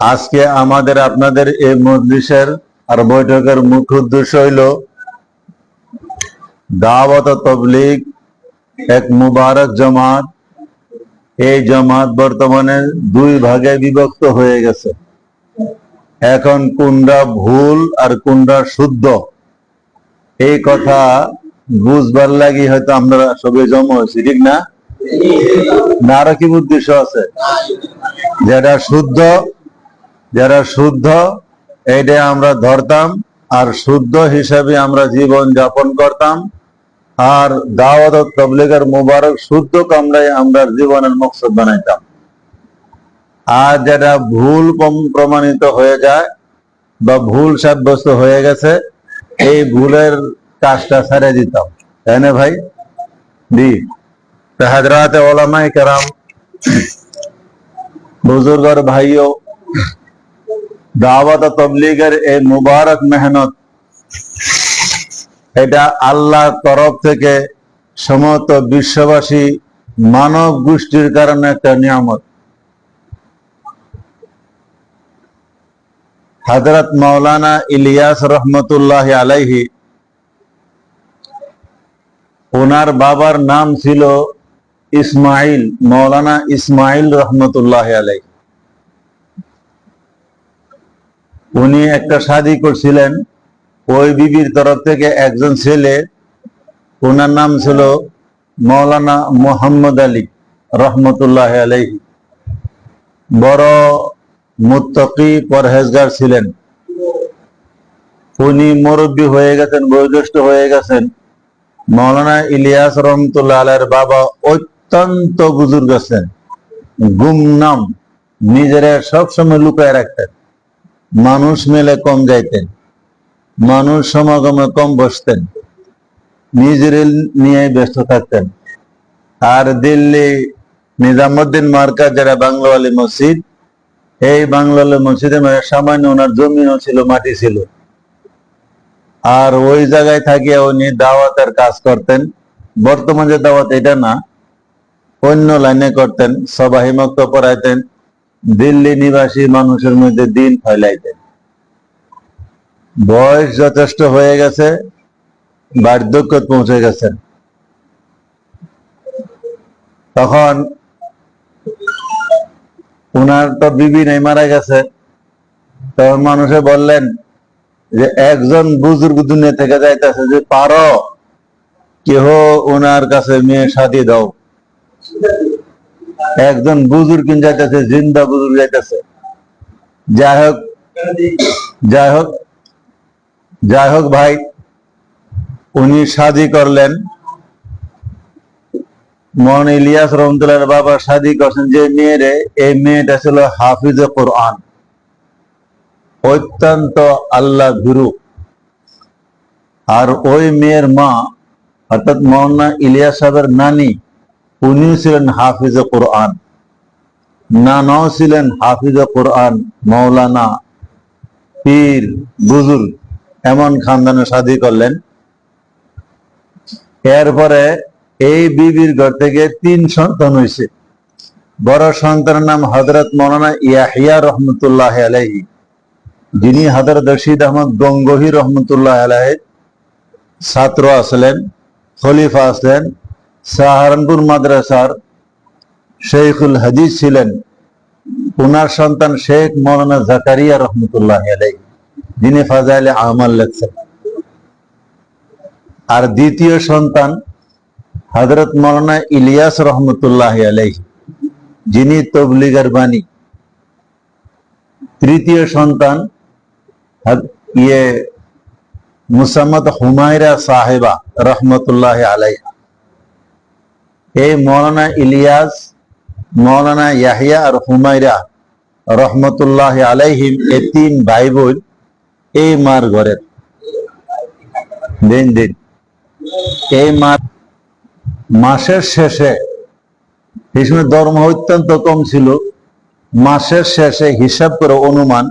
আজকে আমাদের আপনাদের এই মজলিসের আর বৈঠকের মুখ্য উদ্দেশ্য হইল দাওয়াত তবলিগ, এক মুবারক জামাত। এই জামাত বর্তমানে দুই ভাগে বিভক্ত হয়ে গেছে। এখন কোনটা ভুল আর কোনটা শুদ্ধ, এই কথা বুঝবার লাগি হয়তো আমরা সবাই জমা হয়েছি, ঠিক না? কি উদ্দেশ্য আছে? যেটা শুদ্ধ যারা শুদ্ধ এইটা আমরা ধরতাম, আর শুদ্ধ হিসাবে আমরা জীবন যাপন করতাম। আর দাওয়াত তবলিগের মুবারক শুদ্ধ কামরাই আমরা জীবনের মকসদ বানাইতাম। আর যেটা ভুল প্রম- প্রমাণিত হয়ে যায়, বা ভুল সাব্যস্ত হয়ে গেছে, এই ভুলের কাজটা ছেড়ে দিতাম। তাই না ভাই? দি। হাজরাতে ওলামাই কেরাম, বুজুর্গর ভাইও দাওয়াত তবলিগের এই মুবারক মেহনত, এটা আল্লাহর তরফ থেকে সমস্ত বিশ্ববাসী মানব গোষ্ঠীর কারণে একটা নিয়ামত। হজরত মাওলানা ইলিয়াস রহমতুল্লাহ আলাইহি, ওনার বাবার নাম ছিল ইসমাইল মৌলানা ইসমাইল রহমতুল্লাহ আলাইহি। উনি একটা শাদি করছিলেন। ওই বিবির তরফ থেকে একজন ছেলে, ওনার নাম ছিল মৌলানা মোহাম্মদ আলী রহমতুল্লাহ আলাইহি। বড় মুত্তকি পরহেজগার ছিলেন। উনি মুরব্বী হয়ে গেছেন, বয়োজ্যেষ্ঠ হয়ে গেছেন। মৌলানা ইলিয়াস রহমতুল্লাহ আলাইয়ের বাবা অত্যন্ত বুজুর্গ আছেন গুমনাম, নিজেরা সবসময় লুকায় রাখতেন। মানুষ মেলে কম যাইতেন, মানুষ সমাগমে কম বসতেন, নিজের নিয়ে ব্যস্ত থাকতেন। আর দিল্লি নিজামুদ্দিন মার্কাজ যারা বাংলাওয়ালি মসজিদ, এই বাংলাওয়ালি মসজিদে মানে সামান্য ওনার জমিও ছিল, মাটি ছিল। আর ওই জায়গায় থাকিয়া উনি দাওয়াতের কাজ করতেন। বর্তমান যে দাওয়াত এটা না, অন্য লাইনে করতেন সবাই মুক্ত পড়াইতেন দিল্লি নিবাসী মানুষের মধ্যে দিন ফেলাইতেন বয়স যথেষ্ট হয়ে গেছে, বার্ধক্য পৌঁছে গেছেন তখন উনার তো বিবি নেই, মারা গেছে। তখন মানুষে বললেন যে, একজন বুজুর্গ দুনিয়া থেকে যাইতেছে যে, পারো, কেহ ওনার কাছে মেয়ে সাথী দাও। একজন বুজুর্গ যাইতেছে, জিন্দা বুজুর্গ যাইতেছে। যাই হোক যাই হোক যাই হোক ভাই, উনি শাদি করলেন। মন ইলিয়াস রহমতুল্লাহ বাবা শাদি করছেন, যে মেয়েরে, এই মেয়েটা ছিল হাফিজ কোরআন। অত্যন্ত আল্লাহ ভীরু আর ওই মেয়ের মা, অর্থাৎ মৌলানা ইলিয়াস সাহেবের নানি উনিও ছিলেন হাফিজ কোরআন নানাও ছিলেন হাফিজ কোরআন, মৌলানা, পীর, বুজুর্গ, এমন খানদানে শাদি করলেন। এরপরে এই বিবির ঘর থেকে তিন সন্তান হয়েছে বড় সন্তানের নাম হজরত মৌলানা ইয়াহিয়া রহমতুল্লাহ আলাইহি। যিনি হজরত রশিদ আহমদ গঙ্গহি রহমতুল্লাহ আলাহের ছাত্র আসলেন, খলিফা আসলেন। সাহারানপুর মাদ্রাসার শেখুল হাদিস ছিলেন। উনার সন্তান শেখ মৌলানা জাকারিয়া রহমতুল্লাহ আলাইহি, যিনি ফাজাইলে আমাল লেখছেন। আর দ্বিতীয় সন্তান হজরত মৌলানা ইলিয়াস রহমতুল্লাহ আলাই যিনি তবলিগের বাণী। তৃতীয় সন্তান ইয়ে মুসাম্মদ হুমায়রা সাহেবা রহমতুল্লাহ আলাইহা। এই মৌলানা ইলিয়াস, মৌলানা ইয়াহিয়া আর হুমায়রা রহমতুল্লাহ আলাইহিম এই তিন ভাই বোন এই মার ঘরের দিন দিন। এই মার মাসের শেষে এই ধর্ম অত্যন্ত কম ছিল, মাসের শেষে হিসাব করে অনুমান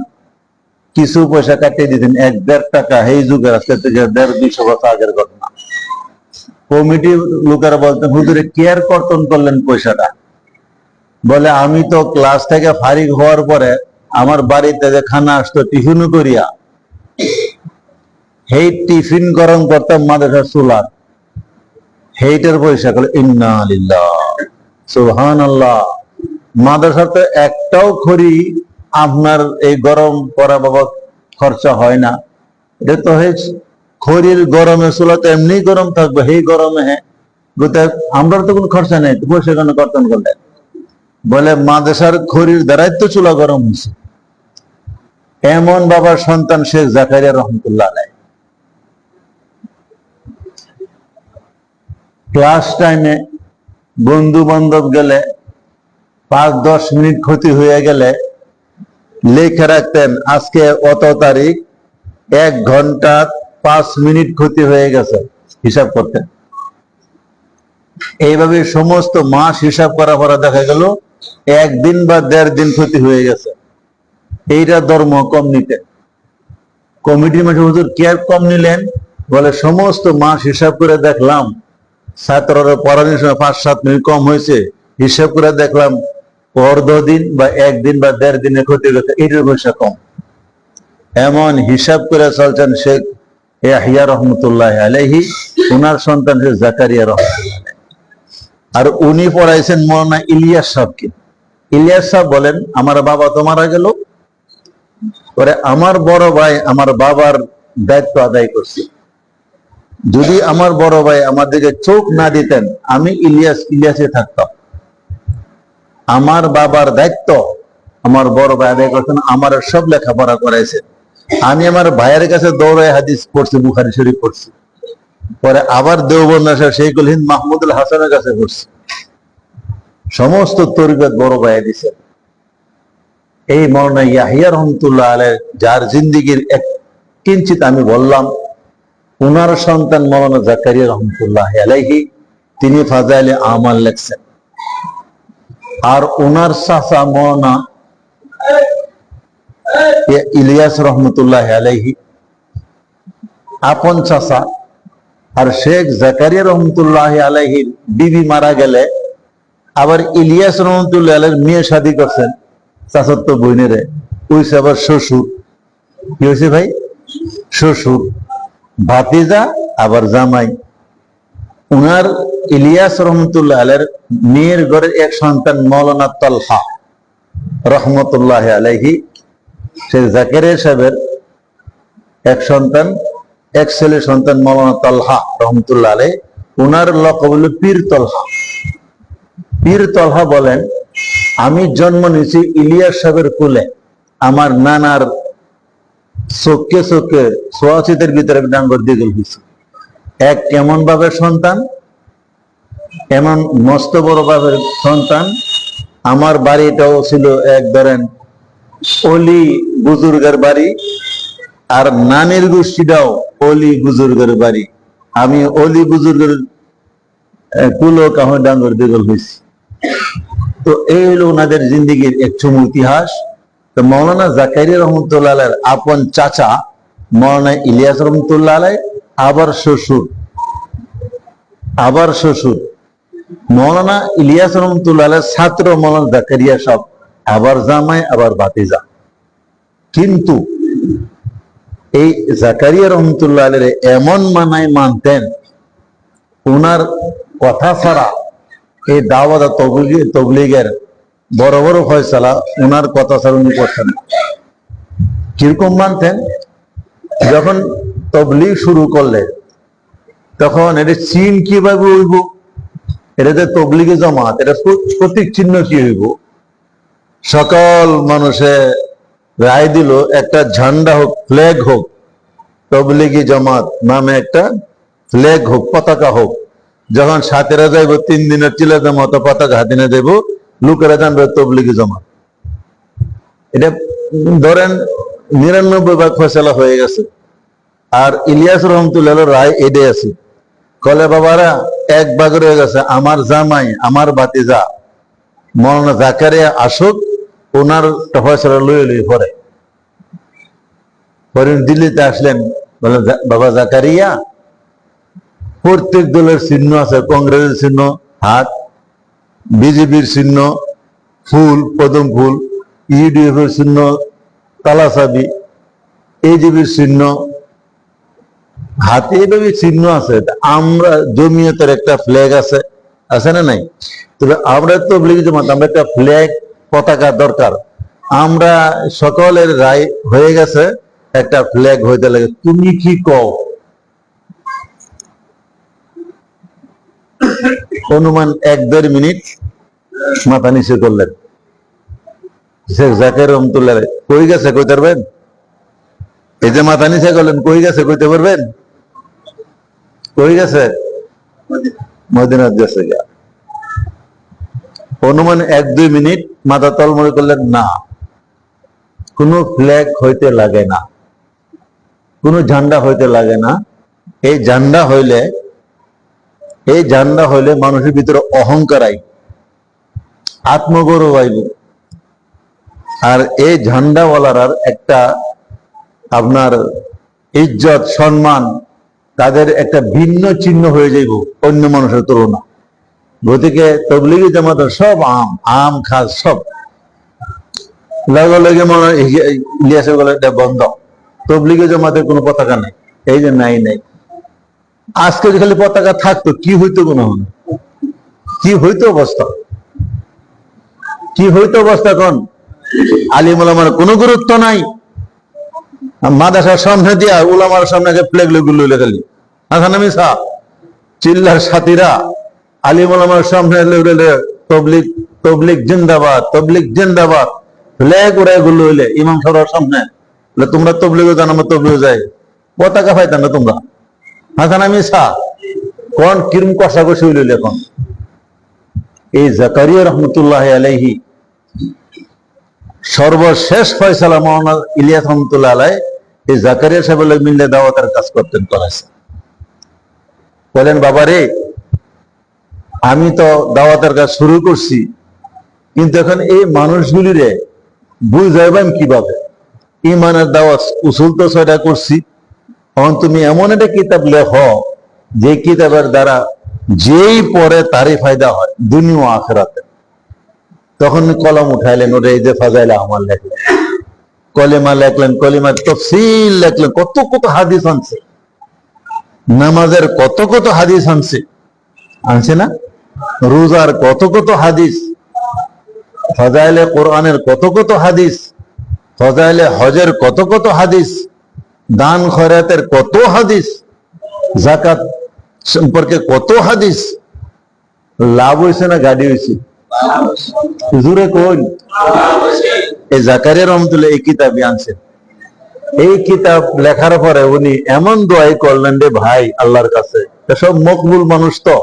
কিছু পয়সা কাটিয়ে দিতেন, এক দেড় টাকা, এই যুগের আজকে দেড় দুইশো বছর আগের ঘটনা। কমিটি লোকেরা বলতেন হুজুরে কেয়ার কর্তন করলেন পয়সাটা। বলে, আমি তো ক্লাস থেকে ফারিক হওয়ার পরে আমার বাড়িতে যে খানা আসতো টিফিন করিয়া, সেই টিফিন গরম করতাম মাদ্রাসার চুলার। সেইটার পয়সা করলে ইন্না আলিল্লাহ সুহান আল্লাহ মাদ্রাসাতে একটাও খড়ি আপনার এই গরম করা বাবা খরচা হয় না। এটা তো হয়েছে খড়ির গরমে চুলা তো এমনি গরম থাকবে, সেই গরমে হ্যাঁ গোটা- আমরা তো কোনো খরচা নেই তবুও সেখানে কর্তন করলেন বলে, মাদ্রাসার খড়ির দ্বারাই তো চুলা গরম হয়েছে। এমন বাবার সন্তান শেখ জাকারিয়া রহমতুল্লাহ আলাই। ক্লাস টাইমে বন্ধু বান্ধব গেলে, পাঁচ দশ মিনিট ক্ষতি হয়ে গেলে লিখে রাখতেন, আজকে অত তারিখ, এক ঘণ্টা পাঁচ মিনিট ক্ষতি হয়ে গেছে হিসাব করতেন এইভাবে সমস্ত মাস হিসাব করা পরে দেখা গেল, একদিন বা দেড় দিন ক্ষতি হয়ে গেছে। এইটা ধর্ম কম নিতেন কমিটির মাঝে হুজুর কে কম নিলেন? বলে সমস্ত মাস হিসাব করে দেখলাম, ছাত্ররা পড়ানোর সময় পাঁচ সাত মিনিট কম হয়েছে, হিসাব করে দেখলাম অর্ধ দিন বা একদিন বা দেড় দিনের ক্ষতি হয়েছে, এটার পয়সা কম। এমন হিসাব করে চলছেন শেখ ইয়াহিয়া রহমতুল্লাহ আলাইহি ওনার সন্তান শেখ জাকারিয়া রহমতুল্লাহ আর উনি পড়াইছেন মৌলানা ইলিয়াস সাহকে। ইলিয়াস সাহেব বলেন, আমার বাবা তো মারা গেল। পরে, আমার বড় ভাই আমার বাবার দায়িত্ব আদায় করছে। যদি আমার বড় ভাই আমার দিকে চোখ না দিতেন, আমি ইলিয়াস, ইলিয়াসে থাকতাম। আমার বাবার দায়িত্ব আমার বড় ভাই আদায় করতেন আমার সব লেখাপড়া করাইছে আমি আমার ভাইয়ের কাছে দৌড়ায় হাদিস পড়ছি, বুখারি শরীফ পড়ছি। পরে আবার দেওবন্দ শেখুল হিন্দ মাহমুদুল হাসানের কাছে পড়ছি। সমস্ত তরিকত বড় ভাই দিছে। এই মৌলানা ইয়াহিয়া রহমতুল্লাহ আলের, যার জিন্দিগির এক কিঞ্চিত আমি বললাম, উনার সন্তান মৌলানা জাকারিয়া রহমতুল্লাহ আলাইহি, তিনি ফাজাইলে আমাল লেখছেন। আর ওনার চাচা ইয়া- ইলিয়াস রহমতুল্লাহ আলাইহি। আপন চাচা আর শেখ জাকারিয়া রহমতুল্লাহ আলাইহির বিবি মারা গেলে আবার ইলিয়াস রহমতুল্লাহ আলাইহির মেয়ে শাদী করছেন চাচাত্ত বইনেরে ওইসে আবার শ্বশুর। কি হয়েছে ভাই? শ্বশুর। ভাতিজা আবার জামাই। উনার ইলিয়াস রহমতুল্লাহ আলের মেয়ের ঘরের এক সন্তান মৌলানা তলহা রহমতুল্লাহ আলাইহি সে জাকেরিয়া সাহেবের এক সন্তান, এক ছেলে সন্তান মৌলানা তলহা রহমতুল্লাহ আলাই উনার লকব হল পীর তলহা। পীর তলহা বলেন, আমি জন্ম নিয়েছি ইলিয়াস সাহেবের কুলে। আমার নানার চোখে চোখে সোয়াচিতের ভিতরে ডাঙ্গর দিয়ে গেল হয়েছে এক কেমন ভাবে সন্তান, এমন মস্ত বড় ভাবের সন্তান। আমার বাড়িটাও ছিল এক ধরেন অলি বুজুর্গের বাড়ি আর নানির গোষ্ঠীটাও অলি বুজুর্গের বাড়ি। আমি অলি বুজুর্গের কুলো কাহ ডাঙ্গর দিগল হয়েছি তো এই হলো ওনাদের জিন্দিগির এক চুমু ইতিহাস। তো মৌলানা জাকারিয়া রহমতুল্লাহ আপন চাচা, মৌলানা ইলিয়াস রহমতুল্লাহ আবার শ্বশুর। আবার শ্বশুর। মৌলানা ইলিয়াস রহমতুল্লাহ ছাত্র মৌলানা জাকারিয়া সব। আবার জামাই, আবার বাতিজা কিন্তু এই জাকারিয়া রহমতুল্লাহ আলাইয়ের এমন মানায় মানতেন ওনার কথা ছাড়া এই দাওয়াত তবলিগের বড় বড় ফয়সালা ওনার কথা ছাড়া উনি করতেন কীরকম মানতেন? যখন তবলিগ শুরু করলে, তখন এটা চিন কীভাবে হইব? এটাতে তবলিগে জমাত এটা প্র- প্রতীক চিহ্ন কি হইব? সকল মানুষে রায় দিল, একটা ঝান্ডা হোক ফ্ল্যাগ হোক, তবলিগি জামাত নামে একটা ফ্ল্যাগ হোক, পতাকা হোক। যখন সাতেরা যাইব, তিন দিনের চিলে জামাত ও পতাকা হাতে নিয়ে যাইব, লোকেরা জানবে তবলিগি জামাত। এটা ধরেন নিরানব্বই ভাগ ফয়সলা হয়ে গেছে। আর ইলিয়াস রহমতুল্লাহ রায় এডে আছে। কলে বাবারা, এক ভাগ রয়ে গেছে, আমার জামাই, আমার বাতিজা মৌলানা জাকারিয়া আসুক ওনার ফয়সলা লুয়ে লুয়ে পরে পরে দিল্লিতে আসলেন, বলে বাবা জাকারিয়া, প্রত্যেক দলের চিহ্ন আছে, কংগ্রেসের চিহ্ন, হাত, বিজেপির চিহ্ন, ফুল, পদম ফুল ইউডিএফ এর চিহ্ন তালাসাবি এজিবির চিহ্ন, হাতে, এইভাবে চিহ্ন আছে। আমরা জমিয়তের একটা ফ্ল্যাগ আছে আছে না নাই? তবে আমরা তো বলি জমাত আমরা একটা ফ্ল্যাগ পতাকা দরকার। আমরা সকলের রায় হয়ে গেছে, একটা ফ্ল্যাগ হইতে লাগে। তুমি কি কও? অনুমান এক দেড় মিনিট মাথা নিচে করলেন। শেখ জাকের রহমতুল্লাহ, কই গেছে কইতে পারবেন? এই যে মাথা নিচে করলেন, কই গেছে কইতে পারবেন? কই গেছে? মদিনার গেছে গা অনুমান এক, দুই মিনিট মাথা তলমড়ি করলেন, না, কোনো ফ্ল্যাগ হইতে লাগে না। কোনো ঝান্ডা হইতে লাগে না। এই ঝান্ডা হইলে, এই ঝান্ডা হইলে মানুষের ভিতরে অহংকার আইব, আত্মগৌরব আইব। আর এই ঝান্ডাওয়ালার একটা আপনার ইজ্জত, সম্মান, তাদের একটা ভিন্ন চিহ্ন হয়ে যাইব অন্য মানুষের তুলনা গতিকে তবলিগি জামাতের সব আম আম খাস সব। লগে লগে মনে ইলিয়াসের বন্ধ। তবলিগি জামাতের কোনো পতাকা নেই। এই যে নাই নাই। আজকে খালি পতাকা থাকতো, কি হইতো কোনো কি হইতো অবস্থা কি হইতো অবস্থা কোন? আলিম ওলামার কোনো গুরুত্ব নাই। মাদাসার সামনে দিয়া উলামার সামনে প্লেগগুলো খালি। আসান আমি সা চিল্লার সাথীরা আলিম ওলামার সামনে তবলিক তবলিক জিন্দাবাদ তবলিক জিন্দাবাদ। ফ্ল্যাগ উড়াই গুলো হইলে ইমাম সরার সামনে। তোমরা তবলিগও জানো, আমার তবলিগও যায় পতাকা পাইতাম না তোমরা? হাসান আমি সা কোন কিরম কষাকষি হইল এখন? এই জাকারিয়া রহমতুল্লাহ আলাইহি, সর্বশেষ ফয়সালা মৌলানা ইলিয়াস রহমতুল্লাহ আলাই, এই জাকারিয়া সাহেবের লোক মিললে দাওয়াতের কাজ করতেন কলেজে। বলেন বাবা রে আমি তো দাওয়াতের কাজ শুরু করছি, কিন্তু এখন এই মানুষগুলিরে বুঝাইবাম কীভাবে? ইমানের দাওয়াত উসুল তো ছয়টা করছি। এখন তুমি এমন একটা কিতাব লেখ, যে কিতাবের দ্বারা যেই পরে তারই ফায়দা হয়, দুনিয়া আখেরাতে। তখন কলম উঠাইলেন ওটা এই যে ফাজাইলে আমার লেখলেন। কলেমা লেখলেন, কলিমার তফসিল লেখলেন, কত কত হাদিস আনছে। নামাজের কত কত হাদিস আনছে। আনছে না? রোজার কত কত হাদিস, ফজাইলে কোরআনের কত কত হাদিস, ফজাইলে হজের কত কত হাদিস, দান খয়রাতের কত হাদিস জাকাত সম্পর্কে কত হাদিস, লাভ হয়েছে না গাড়ি হয়েছে হুজুরে কোন? এই জাকারিয়া রহমতুল্লাহ এই কিতাবই আনছেন এই কিতাব লেখার পরে উনি এমন দোয়াই করলেন রে ভাই, আল্লাহর কাছে। সব মকবুল মানুষ তো।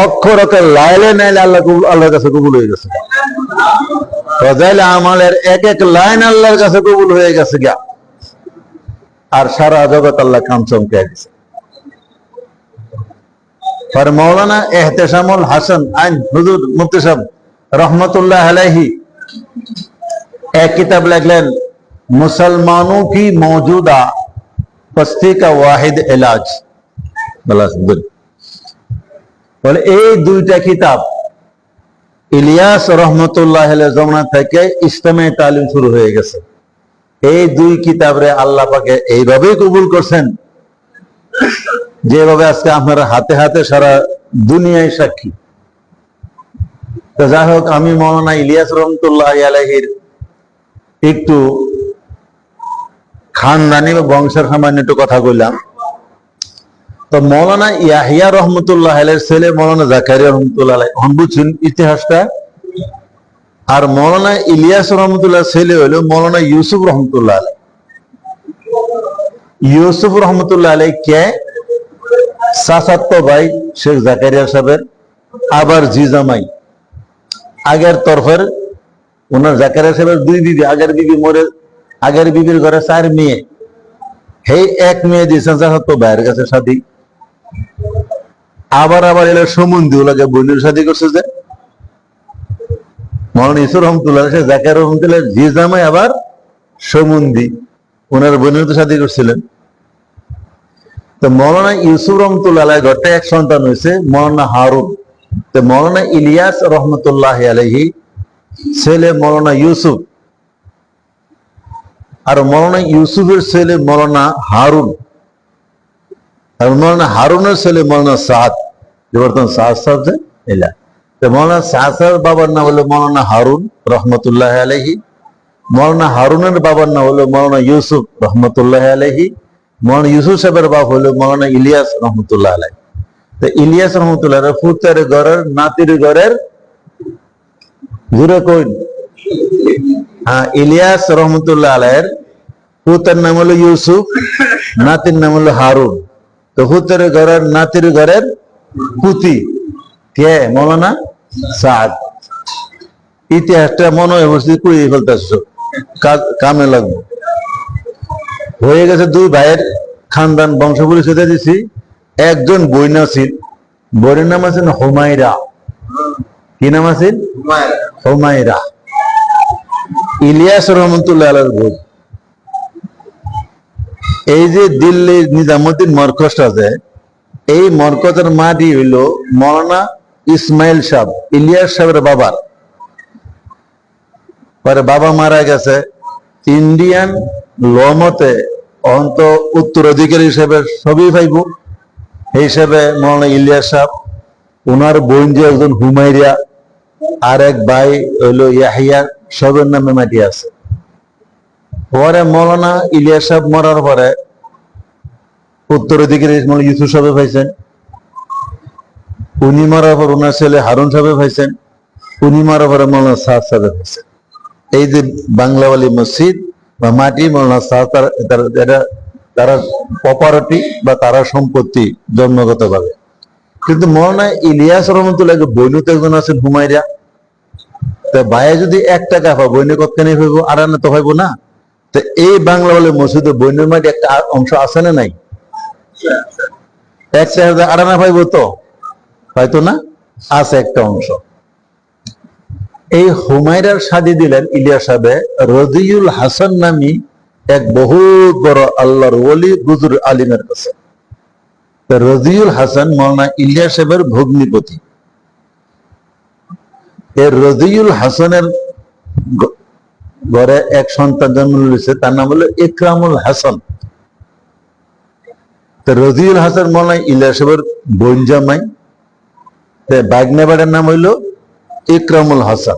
অক্ষর অক্ষর লাইলে নাইলে আল্লাহ কবুল- আল্লাহর কাছে কবুল হয়ে গেছে ফজাইলে আমালের এক এক লাইন আল্লাহর কাছে কবুল হয়ে গেছে গা আর সারা জগৎ আল্লাহ কাম চমকে গেছে पर मौलाना एहतशामुल हसन आइन हुजूर मुफ्ती साहब रहमतुल्लाह अलैहि एक किताब लिखलेन मुसलमानों की मौजूदा पस्ती का वाहिद इलाज बला बुझ বলে, এই দুইটা কিতাব, ইলিয়াস রহমতুল্লাহ জমনা থেকে ইসলামে তালিম শুরু হয়ে গেছে। এই দুই কিতাবরে আল্লাহ পাকে এইভাবেই কবুল করছেন, যেভাবে আজকে আপনারা হাতে হাতে সারা দুনিয়ায় সাক্ষী। তো যাই হোক, আমি মৌলানা ইলিয়াস রহমতুল্লাহ আলহির একটু খানদানি বা বংশের সামান্য একটু কথা কইলাম তো মৌলানা ইয়াহিয়া রহমতুল্লাহ আলের ছেলে মৌলানা জাকারিয়া রহমতুল্লাহ হন বুঝছেন ইতিহাসটা? আর মৌলানা ইলিয়াস রহমতুল্লাহ ছেলে হইল মৌলানা ইউসুফ রহমতুল্লাহ আলাই ইউসুফ রহমতুল্লাহ আলাই কে? সাসাত্ত ভাই শেখ জাকারিয়া সাহেবের, আবার জিজামাই। আগের তরফের ওনার জাকারিয়া সাহেবের দুই বিবি আগের বিবি মরে, আগের বিবির ঘরে চার মেয়ে। সেই এক মেয়ে দিয়েছেন সাসাত্ত ভাইয়ের কাছে সাথী। আবার আবার এলো সম্বন্ধী ওলাকে বোনের সাথী করছে যে। মরণ ইসুর রহমতুল্লাহ শেখ জাকারিয়া রহমতুল্লাহ জিজামাই আবার সম্বন্ধী ওনার বোনের তো সাথী করছিলেন। তো মৌলানা ইউসুফ রহমতুল্লাহ ঘরটা এক সন্তান হয়েছে মৌলানা হারুন। তো মৌলানা ইলিয়াস রহমতুল্লাহ আলহি ছেলে মৌলানা ইউসুফ। আর মৌলানা ইউসুফের ছেলে মৌলানা হারুন। আর মৌলানা হারুনের ছেলে মৌলানা সাদ যে বর্তমান সাদ সাহেব যে, এলা। তো মৌলানা সাহেবের বাবার নাম হলো মৌলানা হারুন রহমতুল্লাহ আলহি মৌলানা হারুনের বাবার নাম হলো মৌলানা ইউসুফ রহমতুল্লাহ আলহি মৌলানা ইউসুফ সাহেবের বাপ হলো মৌলানা ইলিয়াস রহমতুল্লাহ আলাই তো ইলিয়াস রহমতুল্লাহ ফুতের ঘরের, নাতির ঘরের জুড়ে কইন। হ্যাঁ ইলিয়াস রহমতুল্লাহ আলাইয়ের পুতের নাম হলো ইউসুফ, নাতির নাম হলো হারুন। তো হুতের ঘরের নাতির ঘরের পুতি। কে? মৌলানা সাদ। ইতিহাসটা মনে হয় কুড়িয়ে ফেলতেছ। কামে লাগবো। হয়ে গেছে দুই ভাইয়ের খানদান বংশ পরিচয় দিছি। একজন বইনা ছিল বইয়ের নাম আছেন হোমাইরা কি নাম আছেন? হোমাইরা ইলিয়াস রহমতুল্লাহ আলার ভোগ এই যে দিল্লির নিজামুদ্দিন মরকজ আছে, এই মরকজের মাটি হইল মৌলানা ইসমাইল সাহ ইলিয়াস সাহেবের বাবার। পরে বাবা মারা গেছে। ইন্ডিয়ান ল মতে অন্ত উত্তরাধিকারী হিসেবে সবই পাইব। হিসেবে মৌলানা ইলিয়াস সাহেব ওনার বোন যে একজন হুমাইরিয়া আর এক ভাই হইল ইয়াহিয়া, সবের নামে মাটি আছে। পরে মৌলানা ইলিয়াস সাহেব মরার পরে উত্তরাধিকারী মৌলানা ইউসুফ সাহেব পাইছেন। উনি মারার পর ওনার ছেলে হারুন সাহেব পাইছেন। উনি মারার পরে মৌলানা সাদ সাহেব পাইছেন। এই যে বাংলাওয়ালি মসজিদ বা মাটি, মৌলানা সাদ তার- তার- প্রপার্টি বা তারা সম্পত্তি জন্মগত ভাবে কিন্তু মৌলানা ইলিয়াস রহমতুল্লাহ বৈনুত একজন আছেন হুমাইরা তো ভাইয়ে যদি এক টাকা পাবো বৈন্য কতখানি পাইব আর আনা তো পাইব না? তো এই বাংলা বলে মসজিদে বৈন্যের মাটি একটা অংশ আছে না নাই? এক আনা পাইব তো? হয়তো না? আছে একটা অংশ। এই হুমায়রার সাদি দিলেন ইলিয়াস সাহেবে, রদিউল হাসান নামি এক বহুত বড় আল্লাহর ওলি গুজুর আলিমের কাছে। তো রদিউল হাসান মৌলানা ইলিয়াস সাহেবের ভগ্নিপতি। এর রদিউল হাসানের ঘরে এক সন্তান জন্ম নিয়েছে, তার নাম হলো ইকরামুল হাসান। তো রজিউল হাসান মনে ইলাসবের বোন জামাই। বাগনাবাড়ের নাম হইল ইকরামুল হাসান।